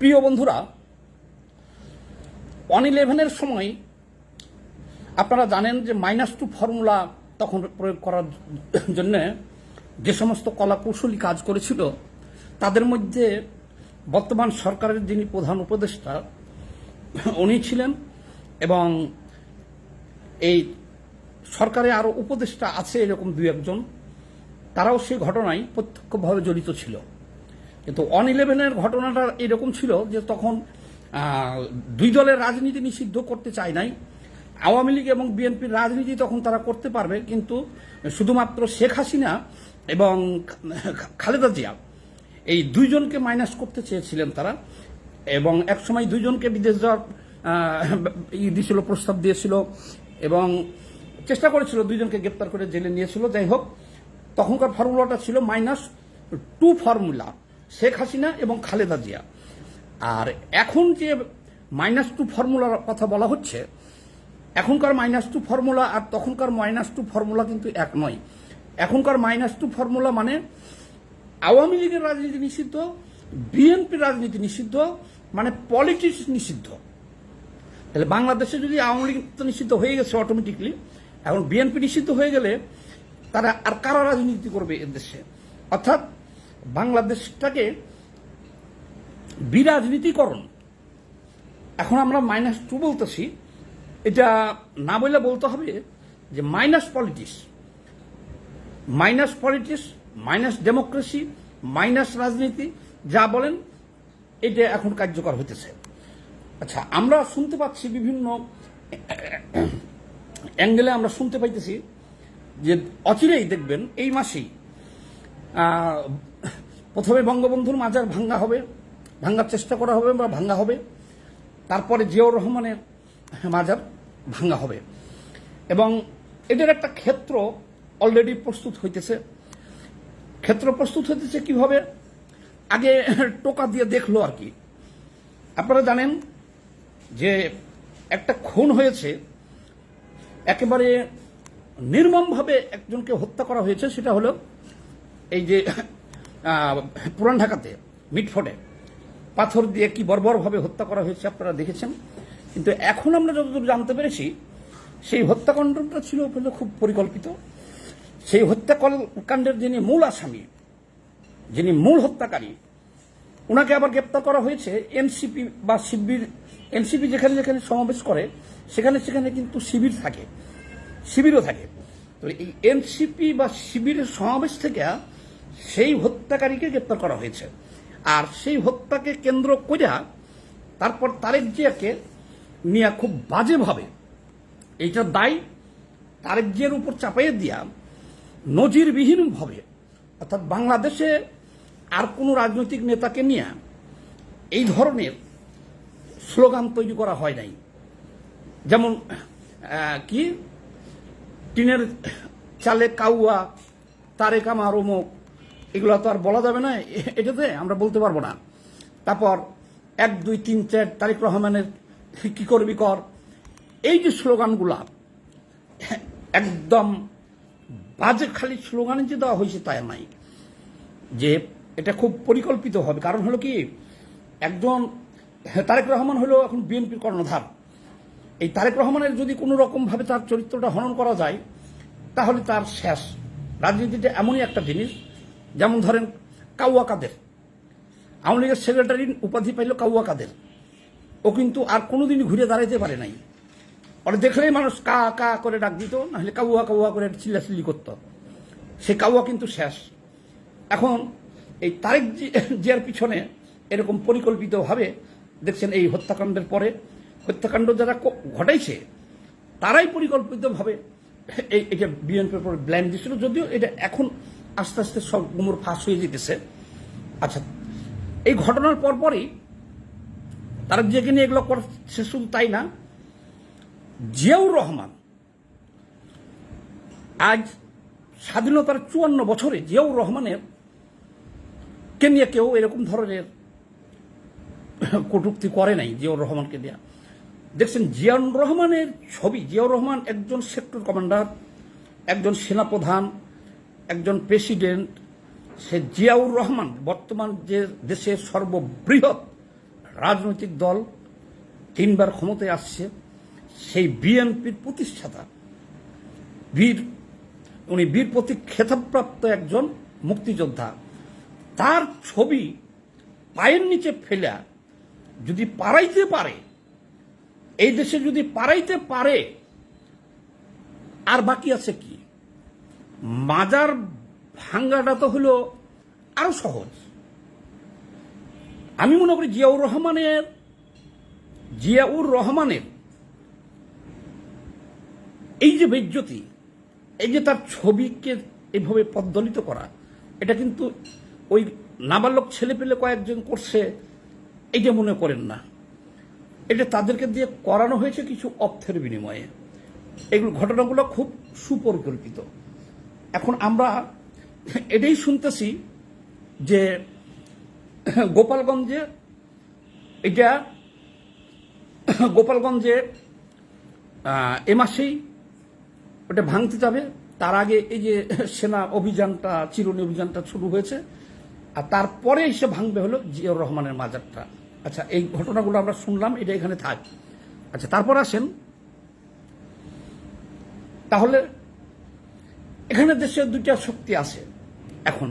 প্রিয় বন্ধুরা ওয়ান ইলেভেনের সময় আপনারা জানেন যে মাইনাস টু ফর্মুলা তখন প্রয়োগ করার জন্য যে সমস্ত কলা কৌশলী কাজ করেছিল, তাদের মধ্যে বর্তমান সরকারের যিনি প্রধান উপদেষ্টা, উনি ছিলেন এবং এই সরকারে আরও উপদেষ্টা আছে এরকম দুই একজন, তারাও সেই ঘটনায় প্রত্যক্ষভাবে জড়িত ছিল। কিন্তু অন ইলেভেনের ঘটনাটা এরকম ছিল যে তখন দুই দলের রাজনীতি নিষিদ্ধ করতে চায় নাই। আওয়ামী লীগ এবং বিএনপির রাজনীতি তখন তারা করতে পারবে, কিন্তু শুধুমাত্র শেখ হাসিনা এবং খালেদা জিয়া এই দুইজনকে মাইনাস করতে চেয়েছিলেন তারা। এবং একসময় দুইজনকে বিদেশ যাওয়ার ই দিয়েছিল প্রস্তাব দিয়েছিল এবং চেষ্টা করেছিল দুইজনকে গ্রেপ্তার করে জেলে নিয়েছিল। যাই হোক, তখনকার ফর্মুলাটা ছিল minus two formula Sheikh Hasina এবং খালেদা জিয়া। আর এখন যে মাইনাস টু ফর্মুলার কথা বলা হচ্ছে, এখনকার মাইনাস টু ফর্মুলা আর তখনকার মাইনাস টু ফর্মুলা কিন্তু এক নয়। এখনকার মাইনাস টু ফর্মুলা মানে আওয়ামী লীগের রাজনীতি নিষিদ্ধ বিএনপির রাজনীতি নিষিদ্ধ মানে পলিটিক্স নিষিদ্ধ। তাহলে বাংলাদেশে যদি আওয়ামী লীগ তো নিষিদ্ধ হয়ে গেছে অটোমেটিকলি এখন বিএনপি নিষিদ্ধ হয়ে গেলে তারা আর কারা রাজনীতি করবে এদেশে অর্থাৎ বাংলাদেশটাকে বিরাজনীতিকরণ। এখন আমরা মাইনাস টু বলতেছি। এটা না বলে বলতে হবে যে minus politics minus politics minus democracy minus রাজনীতি, যা বলেন, এটা এখন কার্যকর হইতেছে। আচ্ছা আমরা শুনতে পাচ্ছি বিভিন্ন অ্যাঙ্গেলে আমরা শুনতে পাইতেছি যে অচিরেই দেখবেন এই মাসেই প্রথমে বঙ্গবন্ধুর মাজার ভাঙ্গা হবে, ভাঙ্গার চেষ্টা করা হবে বা ভাঙ্গা হবে। তারপরে জিয়াউর রহমানের মাজার ভাঙ্গা হবে। এবং এটার একটা ক্ষেত্র অলরেডি প্রস্তুত হইতেছে। ক্ষেত্র প্রস্তুত হইতেছে কীভাবে? আগে টোকা দিয়ে দেখল আর কি। আপনারা জানেন যে একটা খুন হয়েছে, একেবারে নির্মমভাবে একজনকে হত্যা করা হয়েছে, সেটা হলো এই যে পুরান ঢাকাতে, মিটফোর্ডে, পাথর দিয়ে কি বর্বরভাবে হত্যা করা হয়েছে আপনারা দেখেছেন। কিন্তু এখন আমরা যতদূর জানতে পেরেছি, সেই হত্যাকাণ্ডটা ছিল খুব পরিকল্পিত। সেই হত্যাকাণ্ডের যিনি মূল আসামি, যিনি মূল হত্যাকারী ওনাকে আবার গ্রেপ্তার করা হয়েছে এনসিপি বা শিবির, এনসিপি যেখানে যেখানে সমাবেশ করে, সেখানে সেখানে কিন্তু শিবির থাকে, শিবিরও থাকে। তো এই এনসিপি বা শিবিরের সমাবেশ থেকে সেই হত্যাকারীকে গ্রেপ্তার করা হয়েছে। আর সেই হত্যাকে কেন্দ্র করিয়া তারপর তারেক জিয়াকে নিয়ে খুব বাজেভাবে এইটার দায় তারেক জিয়ার উপর চাপাইয়ে দিয়া নজিরবিহীনভাবে, অর্থাৎ বাংলাদেশে আর কোনো রাজনৈতিক নেতাকে নিয়ে এই ধরনের স্লোগান তৈরি করা হয় নাই। যেমন কি? টিনের চালে কাউয়া, তারেক আমার অমুক এগুলো তো আর বলা যাবে না এটাতে আমরা বলতে পারব না। তারপর এক, দুই, তিন, চার, তারেক রহমানের কি করবি কর? এই যে স্লোগানগুলা, একদম বাজে খালি স্লোগানে যে দেওয়া হয়েছে তাই নাই। যে এটা খুব পরিকল্পিত হবে। কারণ হলো কি, একজন তারেক রহমান হলো এখন বিএনপির কর্ণধার। এই তারেক রহমানের যদি কোনো রকমভাবে তার চরিত্রটা হনন করা যায়, তাহলে তার শেষ। রাজনীতিটা এমনই একটা জিনিস যেমন ধরেন কাউয়া কাদের। আওয়ামী লীগের সেক্রেটারি উপাধি পাইল কাউয়া কাদের। ও কিন্তু আর কোনোদিনই ঘুরে দাঁড়াইতে পারে নাই। ওরা দেখলেই মানুষ কা কা করে ডাক দিত, নাহলে কাউয়া কাউয়া করে চিল্লাচিল্লি করত। সে কাউয়া কিন্তু শেষ। এখন এই তারেক জিয়ার পিছনে এরকম পরিকল্পিতভাবে দেখছেন এই হত্যাকাণ্ডের পরে। হত্যাকাণ্ড যারা ঘটাইছে, তারাই পরিকল্পিতভাবে এই এটা বিএনপির উপর ব্ল্যাম দিচ্ছিল যদিও এটা এখন আস্তে আস্তে সব গুমর ফাঁস হয়ে যেতেছে। আচ্ছা এই ঘটনার পরপরই তারা নিয়ে এগুলো করছে শুধু তাই না, জিয়াউর রহমান আজ স্বাধীনতার চুয়ান্ন বছরে জিয়াউর রহমানের কে নিয়ে কেউ এরকম ধরনের কটূক্তি করে নাই জিয়াউর রহমানকে দেয়া। দেখছেন, জিয়াউর রহমানের ছবি, জিয়াউর রহমান একজন সেক্টর কমান্ডার একজন সেনাপ্রধান একজন প্রেসিডেন্ট, সে জিয়াউর রহমান, বর্তমান যে দেশের সর্ববৃহৎ রাজনৈতিক দল, তিনবার ক্ষমতায় আসছে, সেই বিএনপির প্রতিষ্ঠাতা, বীর, উনি বীর প্রতীক খেতাবপ্রাপ্ত একজন মুক্তিযোদ্ধা। তার ছবি পায়ের নিচে ফেলা, যদি পারাইতে পারে, এই দেশে যদি পারাইতে পারে, আর বাকি আছে কি? মাজার ভাঙ্গাটা তো হলো আরও সহজ। আমি মনে করি জিয়াউর রহমানের জিয়াউর রহমানের এই যে বেজ্যতি এই যে তার ছবিকে এভাবে পদ্দলিত করা, এটা কিন্তু ওই নাবালক ছেলে পেলে কয়েকজন করছে এইটা মনে করেন না। এটা তাদেরকে দিয়ে করানো হয়েছে কিছু অর্থের বিনিময়ে। এগুলো ঘটনাগুলো খুব সুপরিকল্পিত। এখন আমরা এটাই শুনতেছি যে গোপালগঞ্জে এটা গোপালগঞ্জে এ মাসেই ওটা ভাঙতে যাবে। তার আগে এই যে সেনা অভিযানটা, চিরুনি অভিযানটা শুরু হয়েছে। আর তারপরে এসে ভাঙবে হলো জিয়াউর রহমানের মাজারটা। আচ্ছা এই ঘটনাগুলো আমরা শুনলাম, এটা এখানে থাক। আচ্ছা তারপর আসেন। তাহলে এখানে দেশের দুইটা শক্তি আছে। এখন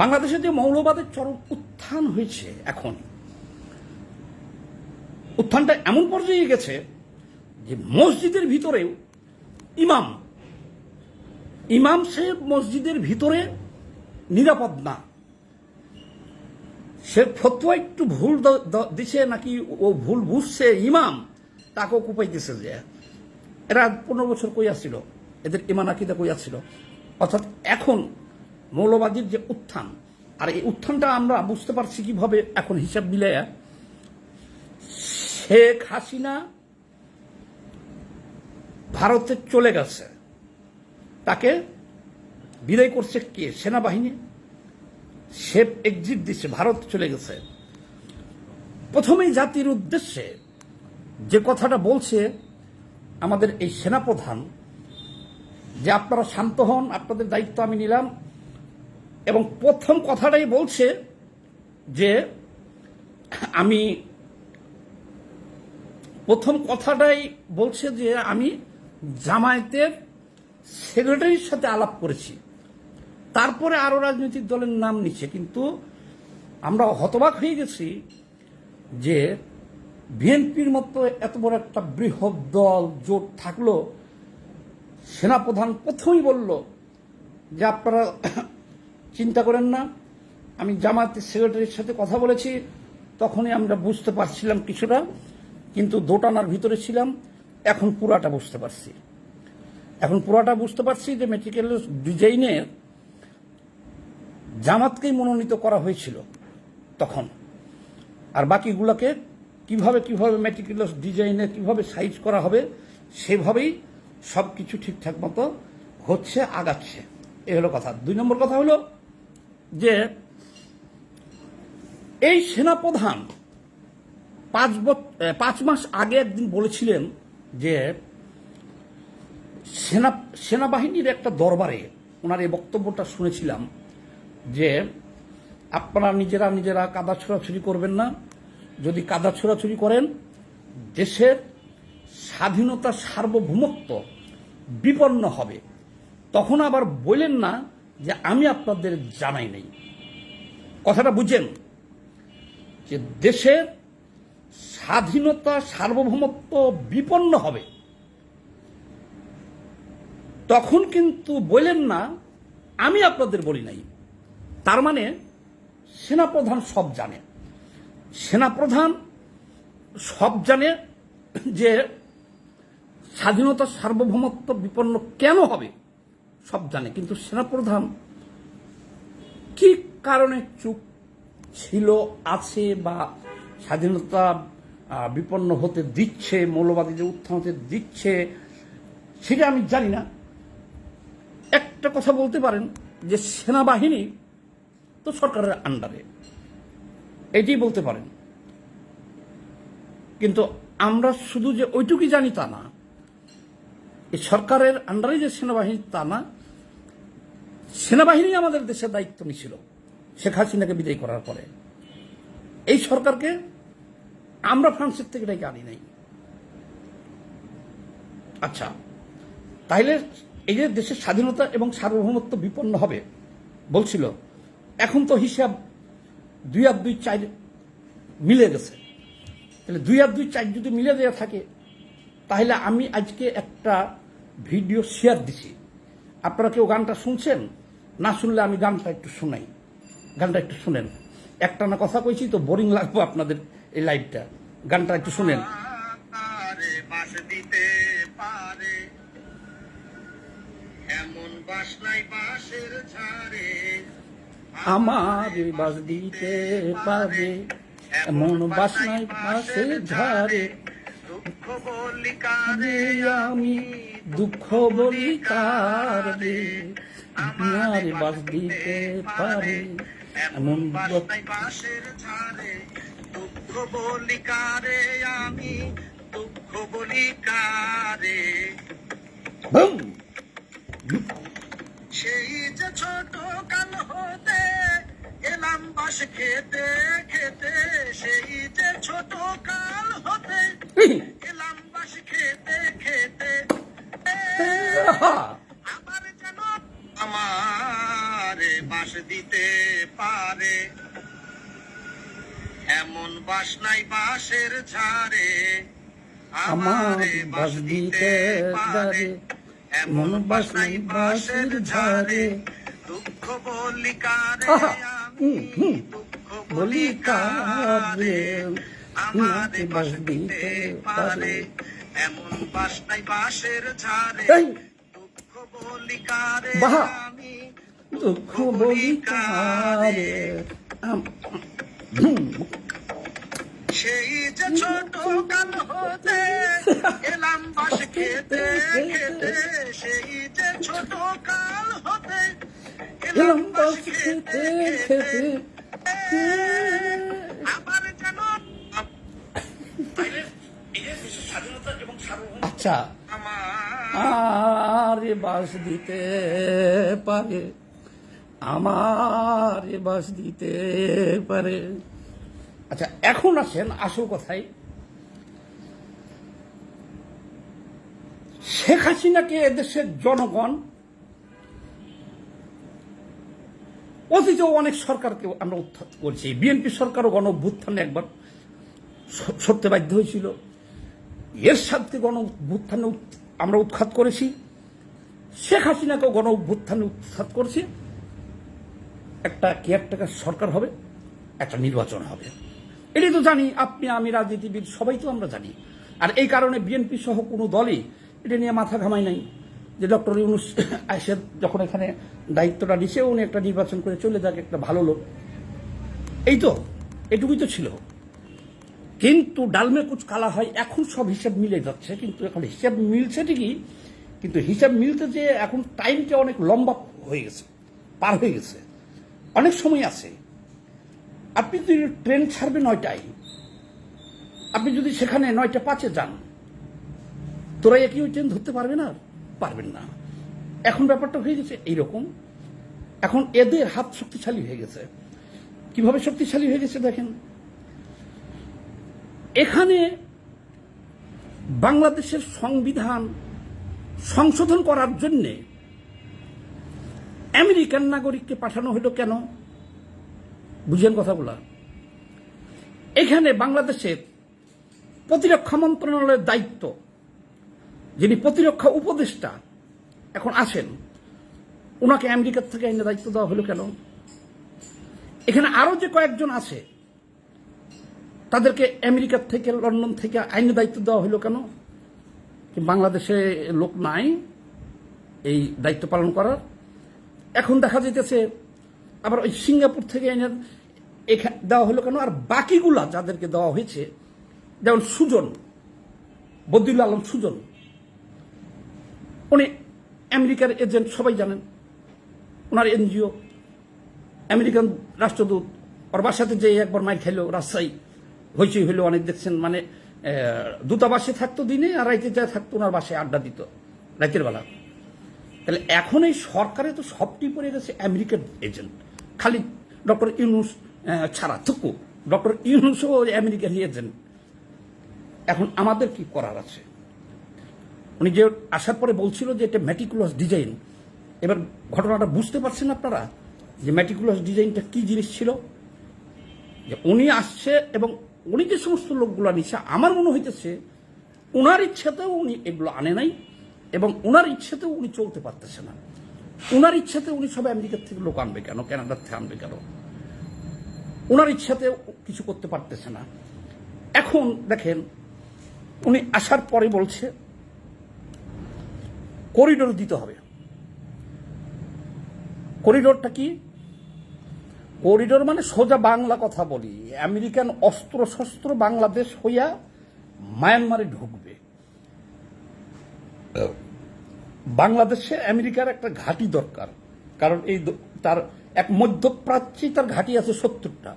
বাংলাদেশে যে মৌলবাদের চরম উত্থান হয়েছে এখন, উত্থানটা এমন পর্যায়ে গেছে যে মসজিদের ভিতরেও ইমাম ইমাম সাহেব মসজিদের ভিতরে নিরাপদ না। সে ফতুয়া একটু ভুল দিছে নাকি ও ভুল বুঝছে ইমাম, তাকেও কুপাইতেছে যে। এরা পনেরো বছর কই আসছিল এদের ইমান আকিদা কই আসছিল অর্থাৎ এখন মৌলবাদীর যে উত্থান, আর এই উত্থানটা আমরা বুঝতে পারছি কীভাবে এখন হিসাব মিলে শেখ হাসিনা ভারতে চলে গেছে। তাকে বিদায় করছে কে? সেনাবাহিনী। সে এক্সিট দিচ্ছে ভারত চলে গেছে। প্রথমেই জাতির উদ্দেশ্যে যে কথাটা বলছে, আমাদের এই সেনাপ্রধান যে আপনারা শান্ত হন, আপনাদের দায়িত্ব আমি নিলাম। এবং প্রথম কথাটাই বলছে যে আমি প্রথম কথাটাই বলছে যে আমি জামায়াতের সেক্রেটারির সাথে আলাপ করেছি। তারপরে আরও রাজনৈতিক দলের নাম নিচ্ছে কিন্তু আমরা হতবাক হয়ে গেছি যে বিএনপির মতো এত বড় একটা বৃহৎ দল জোট থাকল সেনাপ্রধান প্রথমেই বলল যে আপনারা চিন্তা করেন না, আমি জামায়াতের সেক্রেটারির সাথে কথা বলেছি, তখনই আমরা বুঝতে পারছিলাম কিছুটা, কিন্তু দোটানার ভিতরে ছিলাম, এখন পুরাটা বুঝতে পারছি। এখন পুরাটা বুঝতে পারছি যে মেট্রিক্যাল ডিজাইনের জামাতকেই মনোনীত করা হয়েছিল তখন। আর বাকিগুলোকে কীভাবে কীভাবে মেটিকুলাস ডিজাইনে কীভাবে সাইজ করা হবে, সেভাবেই সব কিছু ঠিকঠাক মতো হচ্ছে, আগাচ্ছে। এ হলো কথা। দুই নম্বর কথা হলো যে, এই সেনাপ্রধান পাঁচ পাঁচ মাস আগে একদিন বলেছিলেন যে, সেনা, সেনাবাহিনীর একটা দরবারে ওনার এই বক্তব্যটা শুনেছিলাম যে, আপনারা নিজেরা নিজেরা কাদা ছোড়াছুরি করবেন না। যদি কাদা ছোড়াছুরি করেন, দেশের স্বাধীনতা সার্বভৌমত্ব বিপন্ন হবে। তখন আবার বললেন না যে আমি আপনাদের জানাই নেই। কথাটা বুঝেন যে দেশের স্বাধীনতা, সার্বভৌমত্ব বিপন্ন হবে। তখন কিন্তু বললেন না, আমি আপনাদের বলি নাই। তার মানে সেনাপ্রধান সব জানে। সেনাপ্রধান সব জানে যে স্বাধীনতা সার্বভৌমত্ব বিপন্ন কেন হবে? সব জানে। কিন্তু সেনাপ্রধান কি কারণে চুপ ছিল, আছে বা স্বাধীনতা বিপন্ন হতে দিচ্ছে, মৌলবাদী যে উত্থান হতে দিচ্ছে, সেটা আমি জানি না। একটা কথা বলতে পারেন যে সেনাবাহিনী তো সরকারের আন্ডারে। এটি বলতে পারেন। কিন্তু আমরা শুধু যে ওইটুকুই জানি তা না। এই সরকারের আন্ডারে যে সেনাবাহিনী তা না, সেনাবাহিনী আমাদের দেশের দায়িত্ব নিছিল। শেখ হাসিনাকে বিদায় করার পরে। এই সরকারকে আমরা ফ্রান্সের থেকে ডেকে আনি নাই। আচ্ছা তাইলে এই যে দেশের স্বাধীনতা এবং সার্বভৌমত্ব বিপন্ন হবে, বলছিল, এখন তো হিসাব দুই আর দুই চার মিলে গেছে। তাহলে দুই আর দুই চার যদি মিলে দেওয়া থাকে তাহলে আমি আজকে একটা ভিডিও শেয়ার দিছি। আপনারা কেউ গানটা শুনছেন? না শুনলে আমি গানটা একটু শোনাই। গানটা একটু শুনেন। একটা না কথা কইছি তো বোরিং লাগবে আপনাদের এই লাইভটা গানটা একটু শুনেন। পারে বাস দিতে পারে এমন বাস নাই বাসের ঝাড়ে। আমার বাস দিতে পারে এমন বাস নাই বাসের ঝাড়ে। আমি দুঃখ বলি কারে আমার বাস দিতে পারে এমন বাসের ঝাড়ে দুঃখ বলি কারে আমি দুঃখ বলি কারে সেই যে ছোট কাল হতে এলাম বাস খেতে খেতে সেই যে ছোট কাল হতে। এলাম বাস খেতে খেতে! আমার যেন আমারে বাস দিতে পারে। এমন বাস নাই বাসের ঝাড়ে আমার বাস দিতে পারে। এমন বাস নাই বাসের ঝাড়ে দুঃখ বলি কারে বলি কারে আমারে বাস দিতে পারে। এমন বাস নাই বাসের ঝাড়ে। দুঃখ বলি কারে আমি? দুঃখ বলি কারে? সেই যে ছোট কাল হতে এলাম বাস খেতে খেতে সেই যে ছোট কাল হতে আচ্ছা। আর বাস দিতে পারে, আমার বাস দিতে পারে। আচ্ছা এখন আসেন, আসল কথায় শেখ হাসিনাকে এদেশের জনগণ অতীতেও অনেক সরকারকে আমরা উত্থান করছি। বিএনপি সরকারও গণ অভ্যুত্থানে একবার সরতে বাধ্য হয়েছিল। এর সাথে গণ অভ্যুত্থানে আমরা উৎখাত করেছি। শেখ হাসিনাকেও গণ অভ্যুত্থানে উৎখাত করেছি। একটা কেয়ারটেকার সরকার হবে, একটা নির্বাচন হবে। এটাই তো জানি, আপনি, আমি, রাজনীতিবিদ, সবাই তো আমরা জানি। আর এই কারণে বিএনপি সহ কোনো দলই এটা নিয়ে মাথা ঘামায় নাই। যে ডক্টর ইউনুস আইসের যখন এখানে দায়িত্বটা নিছে, উনি একটা নির্বাচন করে চলে যাক, একটা ভালো লোক। এই তো, এটুকুই তো ছিল। কিন্তু ডালমে কুচ কালা হয়, এখন সব হিসাব মিলে যাচ্ছে, কিন্তু এখন হিসাব মিলছে ঠিকই, কিন্তু হিসাব মিলতে যে এখন টাইমটা অনেক লম্বা হয়ে গেছে, পার হয়ে গেছে। অনেক সময় আছে। আপনি যদি ট্রেন ছাড়বে নয়টায়, আপনি যদি সেখানে নয়টা পাঁচে যান, তোরা একই ওই ট্রেন ধরতে পারবে না? পারবেন না। এখন ব্যাপারটা হয়ে গেছে এইরকম। এখন এদের হাত শক্তিশালী হয়ে গেছে। কীভাবে শক্তিশালী হয়ে গেছে দেখেন? এখানে বাংলাদেশের সংবিধান সংশোধন করার জন্যে আমেরিকান নাগরিককে পাঠানো হলো কেন? বুঝেন কথাগুলা। এখানে বাংলাদেশের প্রতিরক্ষা মন্ত্রণালয়ের দায়িত্ব যিনি প্রতিরক্ষা উপদেষ্টা এখন আছেন ওনাকে আমেরিকার থেকে এনে দায়িত্ব দেওয়া হলো কেন? এখানে আরও যে কয়েকজন আছে, তাদেরকে আমেরিকার থেকে, লন্ডন থেকে আইনি দায়িত্ব দেওয়া হলো কেন? বাংলাদেশে লোক নাই এই দায়িত্ব পালন করার? এখন দেখা যেতেছে আবার ওই সিঙ্গাপুর থেকে এনে দেওয়া হলো কেন? আর বাকিগুলা যাদেরকে দেওয়া হয়েছে, যেমন সুজন, বদিউল আলম সুজন আমেরিকার এজেন্ট, সবাই জানেন। ওনার এনজিও, আমেরিকান রাষ্ট্রদূত। ওর বাসাতে যে একবার মাইর খাইলো, রাজশাহী। হইচই হইল, অনেক দেখছেন মানে দূতাবাসে থাকতো দিনে আর রাইতে যা থাকতো ওনার বাসায় আড্ডা দিত রাতের বেলা। তাহলে এখন এই সরকারে তো সবটি পড়ে গেছে আমেরিকার এজেন্ট। খালি ডক্টর ইউনুস ছাড়া, থুকু। ডক্টর ইউনুসও আমেরিকার এজেন্ট। এখন আমাদের কি করার আছে? উনি যে আসার পরে বলছিল যে এটা ম্যাটিকুলাস ডিজাইন এবার ঘটনাটা বুঝতে পারছেন আপনারা? যে ম্যাটিকুলাস ডিজাইনটা কি জিনিস ছিল? যে উনি আসছে এবং উনি যে সমস্ত লোকগুলো নিচ্ছে আমার মনে হইতেছে ওনার ইচ্ছাতেও উনি এগুলো আনে নাই এবং ওনার ইচ্ছাতেও উনি চলতে পারতেছে না। ওনার ইচ্ছাতে উনি সব আমেরিকার থেকে লোক আনবে কেন? কানাডার থেকে আনবে কেন? ওনার ইচ্ছাতে কিছু করতে পারতেছে না। এখন দেখেন, উনি আসার পরে বলছে করিডোর দিতে হবে। করিডোরটা কি? করিডোর মানে সোজা বাংলা কথা বলি। আমেরিকান অস্ত্র শস্ত্র বাংলাদেশ হইয়া মায়ানমারে ঢুকবে। বাংলাদেশে আমেরিকার একটা ঘাঁটি দরকার। কারণ এই তার এক মধ্যপ্রাচ্যে তার ঘাঁটি আছে সত্তরটা।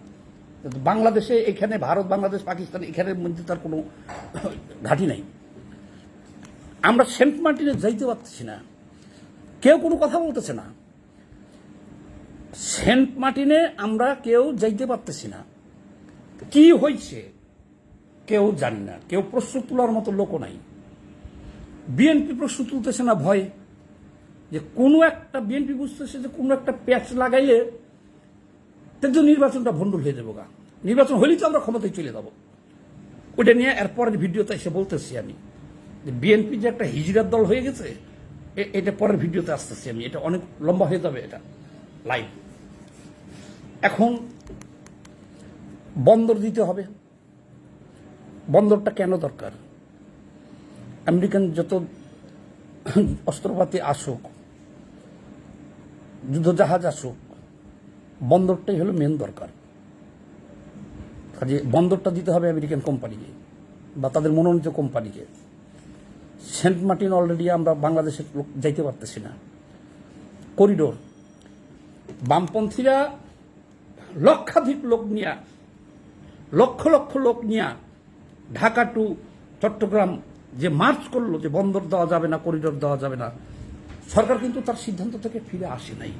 বাংলাদেশে এখানে ভারত, বাংলাদেশ, পাকিস্তান, এখানের মধ্যে তার কোনো ঘাঁটি নাই। আমরা সেন্ট মার্টিনে যাইতে পারতেছি না। কেউ কোনো কথা বলতেছে না। সেন্ট মার্টিনে আমরা কেউ যাইতে পারতেছি না। কি হয়েছে কেউ জানি না। কেউ প্রশ্ন তোলার মতো লোকও নাই। বিএনপি প্রশ্ন তুলতেছে না ভয়ে। যে কোনো একটা বিএনপি বুঝতেছে যে কোনো একটা প্যাচ লাগাইলে জন্য নির্বাচনটা ভণ্ডুল হয়ে যাব গা নির্বাচন হলেই তো আমরা ক্ষমতায় চলে যাব। ওটা নিয়ে এরপরের ভিডিওতে এসে বলতেছি আমি। বিএনপি যে একটা হিজড়ার দল হয়ে গেছে এটা পরের ভিডিওতে আসতেছি আমি। এটা অনেক লম্বা হয়ে যাবে এটা লাইভ। এখন বন্দর দিতে হবে। বন্দরটা কেন দরকার? আমেরিকান যত অস্ত্রপাতি আসুক, যুদ্ধজাহাজ আসুক, বন্দরটাই হলো মেন দরকার। কাজে বন্দরটা দিতে হবে আমেরিকান কোম্পানিকে বা তাদের মনোনীত কোম্পানিকে। সেন্ট মার্টিন অলরেডি আমরা বাংলাদেশের লোক যাইতে পারতেছি না। করিডোর। বামপন্থীরা লক্ষাধিক লোক নিয়ে, লক্ষ লক্ষ লোক নিয়ে ঢাকা টু চট্টগ্রাম যে মার্চ করল যে বন্দর দেওয়া যাবে না, করিডোর দেওয়া যাবে না, সরকার কিন্তু তার সিদ্ধান্ত থেকে ফিরে আসে নাই।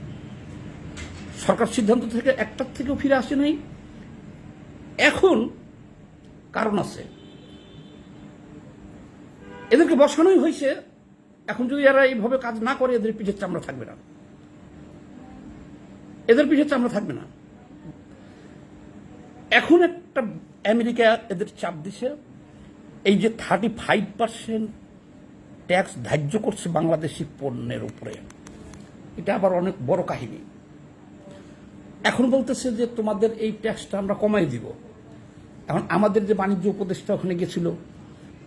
সরকার সিদ্ধান্ত থেকে একটার থেকেও ফিরে আসে নাই। এখন কারণ আছে। এদেরকে বসানোই হয়েছে। এখন যদি এরা এইভাবে কাজ না করে, এদের পিঠের চামড়া থাকবে না। এদের পিঠের চামড়া থাকবে না। এখন একটা আমেরিকা এদের চাপ দিছে। এই যে থার্টি ফাইভ পার্সেন্ট ট্যাক্স ধার্য করছে বাংলাদেশি পণ্যের উপরে, এটা আবার অনেক বড় কাহিনী। এখন বলতেছে যে তোমাদের এই ট্যাক্সটা আমরা কমাই দিব। এখন আমাদের যে বাণিজ্য উপদেষ্টা ওখানে গেছিল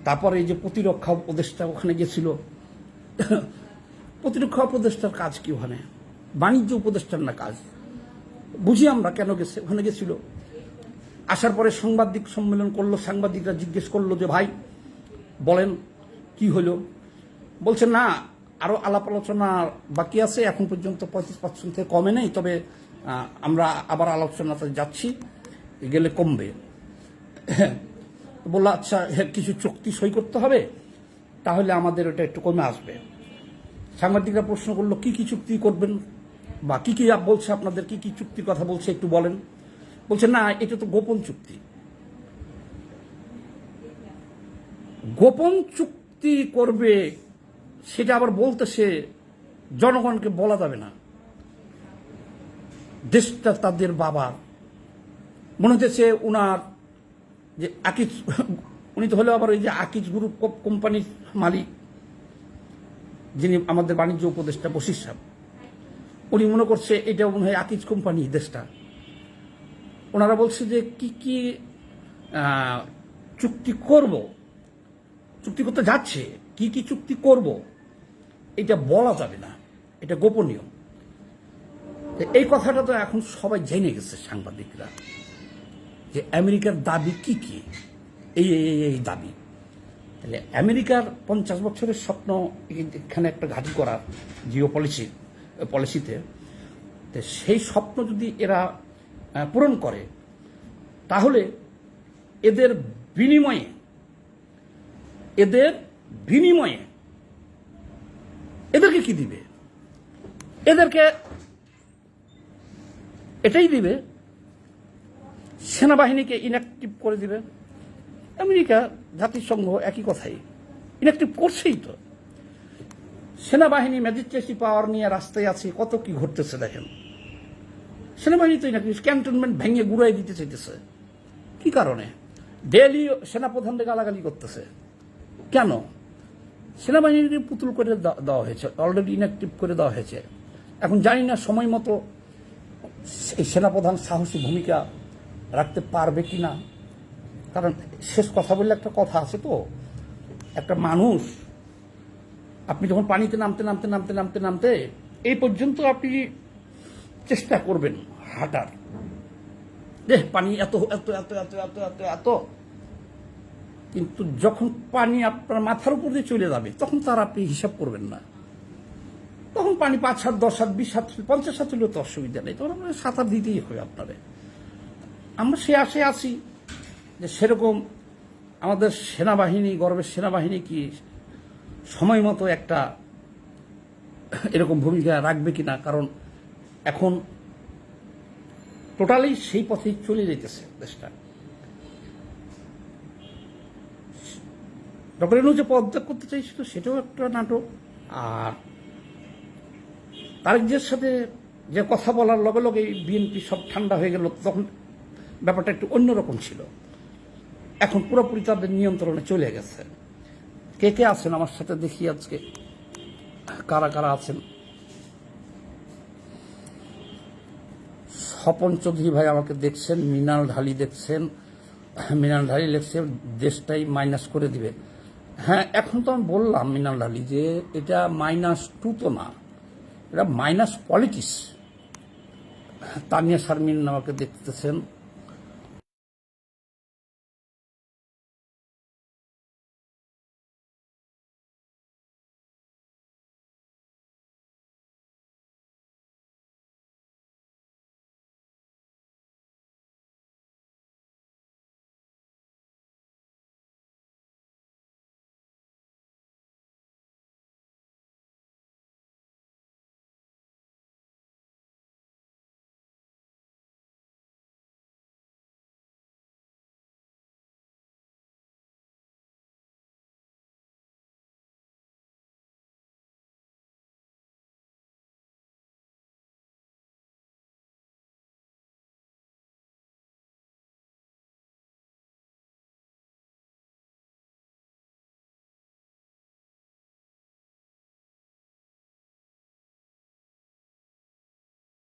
তারপরে এই যে প্রতিরক্ষা উপদেষ্টা ওখানে গেছিল। প্রতিরক্ষা উপদেষ্টার কাজ কি ওখানে? বাণিজ্য উপদেষ্টার না কাজ? বুঝি আমরা কেন গেছে ওখানে গেছিল। আসার পরে সাংবাদিক সম্মেলন করল, সাংবাদিকরা জিজ্ঞেস করল যে, ভাই, বলেন, কি হলো? বলছে, না, আরও আলাপ আলোচনা বাকি আছে, এখন পর্যন্ত পঁয়ত্রিশ পার্সেন্ট থেকে কমে নেই, তবে আমরা আবার আলোচনাতে যাচ্ছি, গেলে কমবে। বলল আচ্ছা কিছু চুক্তি সই করতে হবে? তাহলে আমাদের ওটা একটু কমে আসবে। সাংবাদিকরা প্রশ্ন করল, কি কি চুক্তি করবেন? বা কি কি বলছে আপনাদের? কি কি চুক্তির কথা বলছে? একটু বলেন। বলছে, না, এটা তো গোপন চুক্তি। গোপন চুক্তি করবে, সেটা আবার বলতেছে জনগণকে বলা যাবে না। দেশটা তাদের বাবা মনে হতেছে ওনার যে আকিজ, উনি তো হলো আবার ওই যে আকিজ গ্রুপ কোম্পানির মালিক, যিনি আমাদের বাণিজ্য উপদেষ্টা বশির সাহেব। উনি মনে করছে এটা মনে হয় আকিজ কোম্পানি দেশটা। ওনারা বলছে যে কি কি চুক্তি করব? চুক্তি করতে যাচ্ছে। কি কি চুক্তি করব? এটা বলা যাবে না। এটা গোপনীয়। এই কথাটা তো এখন সবাই জেনে গেছে সাংবাদিকরা। যে আমেরিকার দাবি কি কি? এই এই দাবি। তাহলে আমেরিকার পঞ্চাশ বছরের স্বপ্ন এখানে একটা ঘাঁটি করার জিও পলিসি, পলিসিতে, তো সেই স্বপ্ন যদি এরা পূরণ করে, তাহলে এদের বিনিময়ে এদের বিনিময়ে এদেরকে কি দিবে? এদেরকে এটাই দিবে সেনাবাহিনীকে ইনঅ্যাক্টিভ করে দিবে। আমেরিকা, জাতিসংঘ একই কথাই। ইনঅ্যাক্টিভ করছেই তো। সেনাবাহিনী ম্যাজিস্ট্রেসি পাওয়ার নিয়ে রাস্তায় আছে, কত কি ঘটতেছে দেখেন। সেনাবাহিনী তো ইনঅ্যাক্টিভ ক্যান্টনমেন্ট ভেঙে গুড়াই দিতে চাইতেছে। কি কারণে? ডেলি সেনাপ্রধানকে গালাগালি করতেছে। কেন? সেনাবাহিনীকে পুতুল করে দেওয়া হয়েছে অলরেডি ইনঅ্যাক্টিভ করে দেওয়া হয়েছে। এখন জানি না সময় মতো এই সেনাপ্রধান সাহসী ভূমিকা রাখতে পারবে কি না? কারণ শেষ কথা বললে একটা কথা আছে তো। একটা মানুষ, আপনি যখন পানিতে নামতে নামতে নামতে নামতে নামতে এই পর্যন্ত আপনি চেষ্টা করবেন হাঁটার। দেহ, পানি এত এত এত এত এত এত এত। কিন্তু যখন পানি আপনার মাথার উপর দিয়ে চলে যাবে, তখন তার আপনি হিসাব করবেন না। তখন পানি পাঁচ সাত দশ সাত বিশ সাত পঞ্চাশ সাত হলেও তো অসুবিধা নেই। তখন আপনার সাঁতার দিতেই হবে আপনারে। আমরা সে আশে আছি যে সেরকম আমাদের সেনাবাহিনী, গর্বের সেনাবাহিনী কি সময় মতো একটা এরকম ভূমিকা রাখবে কিনা? কারণ এখন টোটালি সেই পথেই চলে যেতেছে দেশটা। ডক্টর ইনু যে পদত্যাগ করতে চাইছিল, সেটাও একটা নাটক। আর তারেকদের সাথে যে কথা বলার লগে লগে বিএনপি সব ঠান্ডা হয়ে গেল। তখন ব্যাপারটা একটু অন্যরকম ছিল। এখন পুরোপুরি তাদের নিয়ন্ত্রণে চলে গেছে। কে কে আছেন আমার সাথে দেখি আজকে? কারা কারা আছেন? স্বপন চৌধুরী ভাই আমাকে দেখছেন মিনাল ঢালি দেখছেন। মিনাল ঢালি লিখছে, দেশটাই মাইনাস করে দিবে। হ্যাঁ এখন তো আমি বললাম মিনাল ঢালি যে এটা মাইনাস টু তো না, এটা মাইনাস পলিটিক্স তানিয়া শারমিন আমাকে দেখতেছেন।